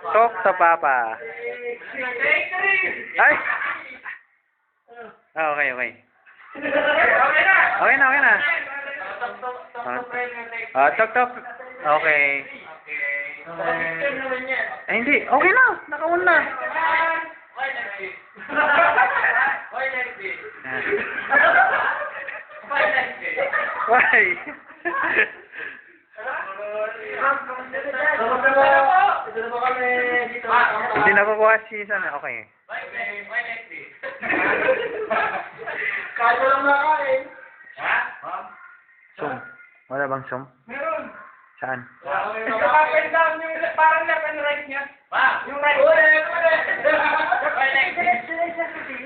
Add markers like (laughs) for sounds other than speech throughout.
Talk sa Papa. Ay! Ah, okay, okay. Okay na, okay na. Ah, ah talk, talk. Okay. Eh, hindi. Okay na. Naka-on na. Why? (laughs) Hindi nakukuha si sana. Okay. Kahit walang nakain. Sum. Wala bang sum? Meron. Saan? Ito ka down yung parang left and right niya. Yung right.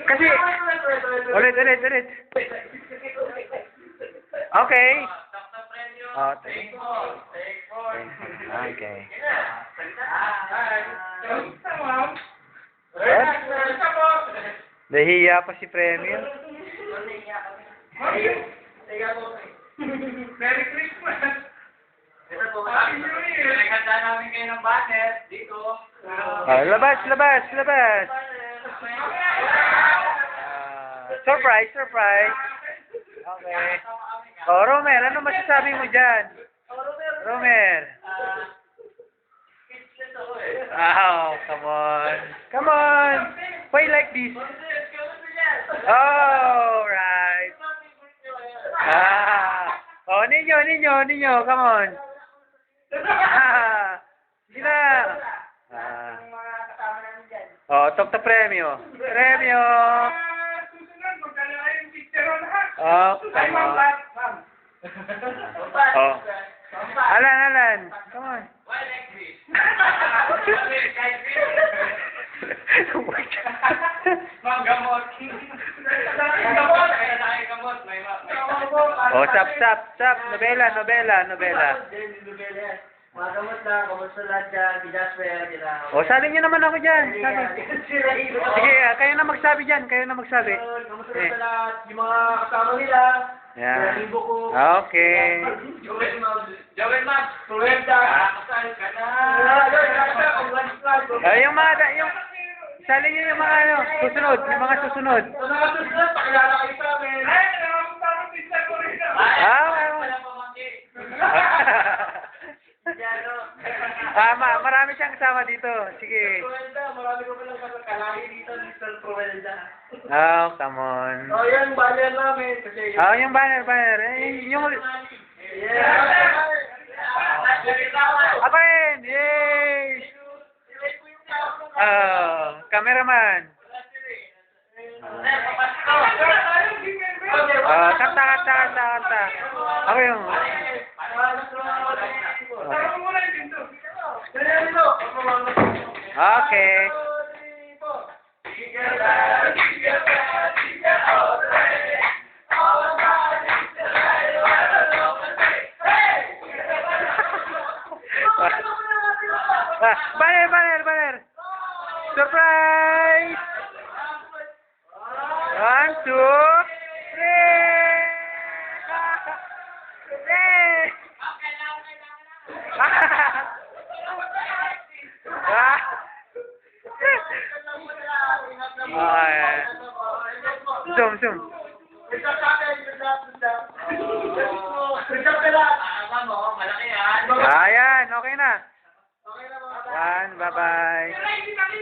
Kasi, ulit, ulit, ulit. Okay. Oh, take. Okay. Nahiya pa si Premier. Merry Christmas! Happy New Year! Naganda namin kayo ng banner dito. Ah, labas, labas, labas. Ah, surprise, surprise. Okay. Oh, Romer, ano masasabi mo dyan? Romer. Oh, come on. Come on. Why like this? Oh, right. Ah. Oh, ninyo, ninyo, ninyo. Come on. Ah. (laughs) Sige na. Ah. Oh, talk to premyo. Premyo. Oh, come on. (laughs) Oh. Alan, Alan. Come on. Why like this? Ma'am, gamot. Gamot. Kaya tayo gamot. May ma- may- oh, sap, sap, sap. Nobela, nobela, nobela. Mga gamot lang. Oh, salin niyo naman ako dyan. Sige, ah, kayo na magsabi dyan. Kayo na magsabi. Kamusta Eh. lahat yung mga kasama nila, Yan. Kuya Libo ko. Okay. Joel, ma'am. Joel, ma'am. Pruwenta. Kakasal ka na. Ah, yung mga, da- yung, salin niyo yung mga ano, susunod. Yung mga susunod. Sa mga susunod, pakilala kayo sa amin. Ay, pizza ko rin ah. Ah, wala pamangkin. ah, (laughs) ma marami siyang kasama dito. Sige. Marami ko palang kalahi dito, Mr. Pruwenta. Oh, come on. Oh, yan, banner namin. Oh, yung banner, banner. Eh, yung... Yeah. Apa yun? Yay! Oh, cameraman. Oh, kanta, kanta, kanta, kanta. Ako yung... Okay. (laughs) Ah, banner, banner, banner. Surprise! One, two, three! Ah! Okay. Zoom, zoom. Ayan, okay na. One, bye-bye.